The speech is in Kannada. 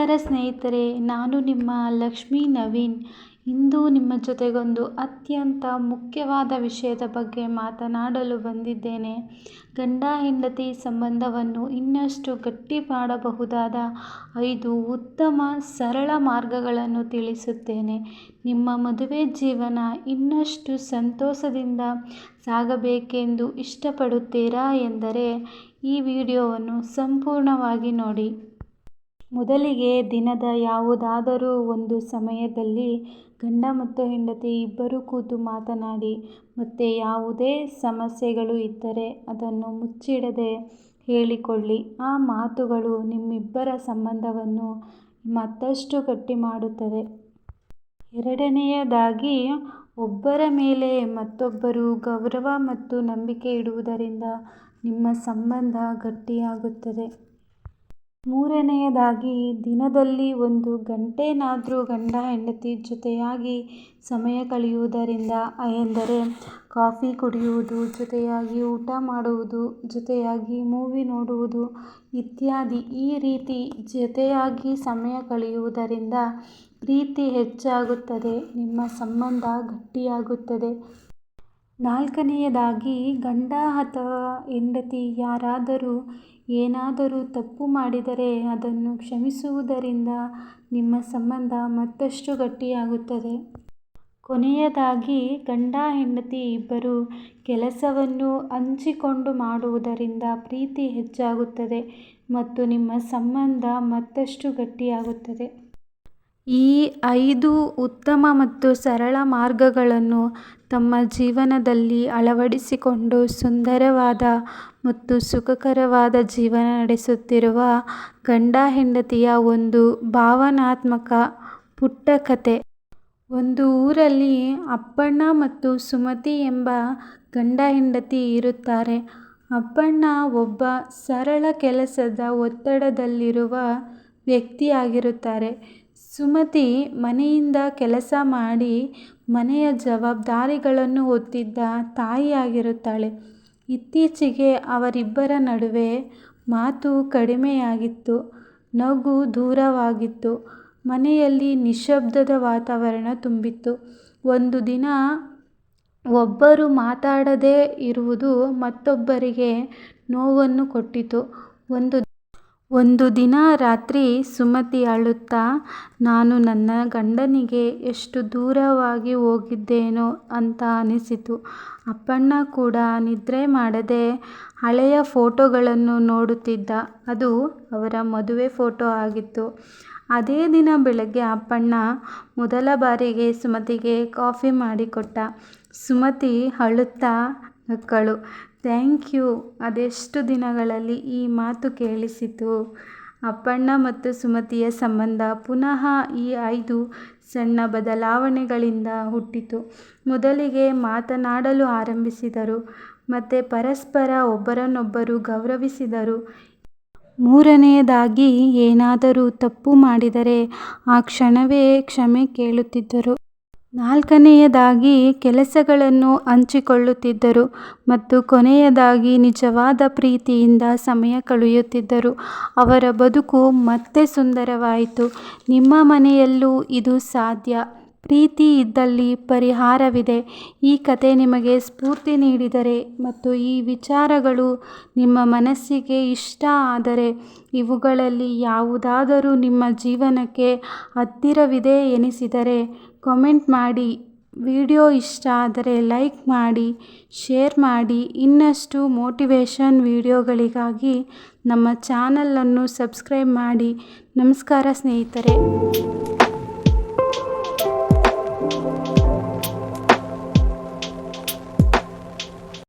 ನಮಸ್ಕಾರ ಸ್ನೇಹಿತರೆ, ನಾನು ನಿಮ್ಮ ಲಕ್ಷ್ಮೀ ನವೀನ್. ಇಂದು ನಿಮ್ಮ ಜೊತೆಗೊಂದು ಅತ್ಯಂತ ಮುಖ್ಯವಾದ ವಿಷಯದ ಬಗ್ಗೆ ಮಾತನಾಡಲು ಬಂದಿದ್ದೇನೆ. ಗಂಡ, ಹೆಂಡತಿ ಸಂಬಂಧವನ್ನು ಇನ್ನಷ್ಟು ಗಟ್ಟಿ ಮಾಡಬಹುದಾದ ಐದು ಉತ್ತಮ, ಸರಳ ಮಾರ್ಗಗಳನ್ನು ತಿಳಿಸುತ್ತೇನೆ. ನಿಮ್ಮ ಮದುವೆ ಜೀವನ ಇನ್ನಷ್ಟು ಸಂತೋಷದಿಂದ ಸಾಗಬೇಕೆಂದು ಇಷ್ಟಪಡುತ್ತೀರಾ ಎಂದರೆ, ಈ ವಿಡಿಯೋವನ್ನು ಸಂಪೂರ್ಣವಾಗಿ ನೋಡಿ. ಮೊದಲಿಗೆ ದಿನದ ಯಾವುದಾದರೂ ಒಂದು ಸಮಯದಲ್ಲಿ ಗಂಡ ಮತ್ತು ಹೆಂಡತಿ ಇಬ್ಬರೂ ಕೂತು ಮಾತನಾಡಿ, ಮತ್ತೆ ಯಾವುದೇ ಸಮಸ್ಯೆಗಳು ಇದ್ದರೆ ಅದನ್ನು ಮುಚ್ಚಿಡದೆ ಹೇಳಿಕೊಳ್ಳಿ. ಆ ಮಾತುಗಳು ನಿಮ್ಮಿಬ್ಬರ ಸಂಬಂಧವನ್ನು ಮತ್ತಷ್ಟು ಗಟ್ಟಿ ಮಾಡುತ್ತದೆ. ಎರಡನೆಯದಾಗಿ, ಒಬ್ಬರ ಮೇಲೆ ಮತ್ತೊಬ್ಬರು ಗೌರವ ಮತ್ತು ನಂಬಿಕೆ ಇಡುವುದರಿಂದ ನಿಮ್ಮ ಸಂಬಂಧ ಗಟ್ಟಿಯಾಗುತ್ತದೆ. ಮೂರನೆಯದಾಗಿ, ದಿನದಲ್ಲಿ ಒಂದು ಗಂಟೆನಾದರೂ ಗಂಡ ಹೆಂಡತಿ ಜೊತೆಯಾಗಿ ಸಮಯ ಕಳೆಯುವುದರಿಂದ, ಎಂದರೆ ಕಾಫಿ ಕುಡಿಯುವುದು, ಜೊತೆಯಾಗಿ ಊಟ ಮಾಡುವುದು, ಜೊತೆಯಾಗಿ ಮೂವಿ ನೋಡುವುದು ಇತ್ಯಾದಿ ಈ ರೀತಿ ಜೊತೆಯಾಗಿ ಸಮಯ ಕಳೆಯುವುದರಿಂದ ಪ್ರೀತಿ ಹೆಚ್ಚಾಗುತ್ತದೆ, ನಿಮ್ಮ ಸಂಬಂಧ ಗಟ್ಟಿಯಾಗುತ್ತದೆ. ನಾಲ್ಕನೆಯದಾಗಿ, ಗಂಡ ಅಥವಾ ಹೆಂಡತಿ ಯಾರಾದರೂ ಏನಾದರೂ ತಪ್ಪು ಮಾಡಿದರೆ ಅದನ್ನು ಕ್ಷಮಿಸುವುದರಿಂದ ನಿಮ್ಮ ಸಂಬಂಧ ಮತ್ತಷ್ಟು ಗಟ್ಟಿಯಾಗುತ್ತದೆ. ಕೊನೆಯದಾಗಿ, ಗಂಡ ಹೆಂಡತಿ ಇಬ್ಬರು ಕೆಲಸವನ್ನು ಹಂಚಿಕೊಂಡು ಮಾಡುವುದರಿಂದ ಪ್ರೀತಿ ಹೆಚ್ಚಾಗುತ್ತದೆ ಮತ್ತು ನಿಮ್ಮ ಸಂಬಂಧ ಮತ್ತಷ್ಟು ಗಟ್ಟಿಯಾಗುತ್ತದೆ. ಈ ಐದು ಉತ್ತಮ ಮತ್ತು ಸರಳ ಮಾರ್ಗಗಳನ್ನು ತಮ್ಮ ಜೀವನದಲ್ಲಿ ಅಳವಡಿಸಿಕೊಂಡು ಸುಂದರವಾದ ಮತ್ತು ಸುಖಕರವಾದ ಜೀವನ ನಡೆಸುತ್ತಿರುವ ಗಂಡ ಹೆಂಡತಿಯ ಒಂದು ಭಾವನಾತ್ಮಕ ಪುಟ್ಟ ಕಥೆ ಒಂದು ಊರಲ್ಲಿ ಅಪ್ಪಣ್ಣ ಮತ್ತು ಸುಮತಿ ಎಂಬ ಗಂಡ ಹೆಂಡತಿ ಇರುತ್ತಾರೆ. ಅಪ್ಪಣ್ಣ ಒಬ್ಬ ಸರಳ ಕೆಲಸದ ಒತ್ತಡದಲ್ಲಿರುವ ವ್ಯಕ್ತಿಯಾಗಿರುತ್ತಾರೆ. ಸುಮತಿ ಮನೆಯಿಂದ ಕೆಲಸ ಮಾಡಿ ಮನೆಯ ಜವಾಬ್ದಾರಿಗಳನ್ನು ಹೊತ್ತಿದ್ದ ತಾಯಿಯಾಗಿರುತ್ತಾಳೆ. ಇತ್ತೀಚೆಗೆ ಅವರಿಬ್ಬರ ನಡುವೆ ಮಾತು ಕಡಿಮೆಯಾಗಿತ್ತು, ನಗು ದೂರವಾಗಿತ್ತು, ಮನೆಯಲ್ಲಿ ನಿಶ್ಶಬ್ದದ ವಾತಾವರಣ ತುಂಬಿತ್ತು. ಒಂದು ದಿನ ಒಬ್ಬರು ಮಾತಾಡದೇ ಇರುವುದು ಮತ್ತೊಬ್ಬರಿಗೆ ನೋವನ್ನು ಕೊಟ್ಟಿತು. ಒಂದು ಒಂದು ದಿನ ರಾತ್ರಿ ಸುಮತಿ ಅಳುತ್ತಾ, ನಾನು ನನ್ನ ಗಂಡನಿಗೆ ಎಷ್ಟು ದೂರವಾಗಿ ಹೋಗಿದ್ದೇನೋ ಅಂತ ಅನಿಸಿತು. ಅಪ್ಪಣ್ಣ ಕೂಡ ನಿದ್ರೆ ಮಾಡದೆ ಹಳೆಯ ಫೋಟೋಗಳನ್ನು ನೋಡುತ್ತಿದ್ದ. ಅದು ಅವರ ಮದುವೆ ಫೋಟೋ ಆಗಿತ್ತು. ಅದೇ ದಿನ ಬೆಳಗ್ಗೆ ಅಪ್ಪಣ್ಣ ಮೊದಲ ಬಾರಿಗೆ ಸುಮತಿಗೆ ಕಾಫಿ ಮಾಡಿಕೊಟ್ಟ. ಸುಮತಿ ಅಳುತ್ತಾ ನಕ್ಕಳು. Thank you. ಅದೆಷ್ಟು ದಿನಗಳಲ್ಲಿ ಈ ಮಾತು ಕೇಳಿಸಿತು. ಅಪ್ಪಣ್ಣ ಮತ್ತು ಸುಮತಿಯ ಸಂಬಂಧ ಪುನಃ ಈ ಐದು ಸಣ್ಣ ಬದಲಾವಣೆಗಳಿಂದ ಹುಟ್ಟಿತು. ಮೊದಲಿಗೆ ಮಾತನಾಡಲು ಆರಂಭಿಸಿದರು, ಮತ್ತು ಪರಸ್ಪರ ಒಬ್ಬರನ್ನೊಬ್ಬರು ಗೌರವಿಸಿದರು. ಮೂರನೆಯದಾಗಿ ಏನಾದರೂ ತಪ್ಪು ಮಾಡಿದರೆ ಆ ಕ್ಷಣವೇ ಕ್ಷಮೆ ಕೇಳುತ್ತಿದ್ದರು. ನಾಲ್ಕನೆಯದಾಗಿ ಕೆಲಸಗಳನ್ನು ಹಂಚಿಕೊಳ್ಳುತ್ತಿದ್ದರು ಮತ್ತು ಕೊನೆಯದಾಗಿ ನಿಜವಾದ ಪ್ರೀತಿಯಿಂದ ಸಮಯ ಕಳೆಯುತ್ತಿದ್ದರು. ಅವರ ಬದುಕು ಮತ್ತೆ ಸುಂದರವಾಯಿತು. ನಿಮ್ಮ ಮನೆಯಲ್ಲೂ ಇದು ಸಾಧ್ಯ. ಪ್ರೀತಿ ಇದ್ದಲ್ಲಿ ಪರಿಹಾರವಿದೆ. ಈ ಕತೆ ನಿಮಗೆ ಸ್ಫೂರ್ತಿ ನೀಡಿದರೆ ಮತ್ತು ಈ ವಿಚಾರಗಳು ನಿಮ್ಮ ಮನಸ್ಸಿಗೆ ಇಷ್ಟ ಆದರೆ ಇವುಗಳಲ್ಲಿ ಯಾವುದಾದರೂ ನಿಮ್ಮ ಜೀವನಕ್ಕೆ ಹತ್ತಿರವಿದೆ ಎನಿಸಿದರೆ ಕಾಮೆಂಟ್ ಮಾಡಿ. ವಿಡಿಯೋ ಇಷ್ಟ ಆದರೆ ಲೈಕ್ ಮಾಡಿ ಶೇರ್ ಮಾಡಿ. ಇನ್ನಷ್ಟು ಮೋಟಿವೇಶನ್ ವಿಡಿಯೋಗಳಿಗಾಗಿ ನಮ್ಮ ಚಾನಲನ್ನು ಸಬ್ಸ್ಕ್ರೈಬ್ ಮಾಡಿ. ನಮಸ್ಕಾರ ಸ್ನೇಹಿತರೆ.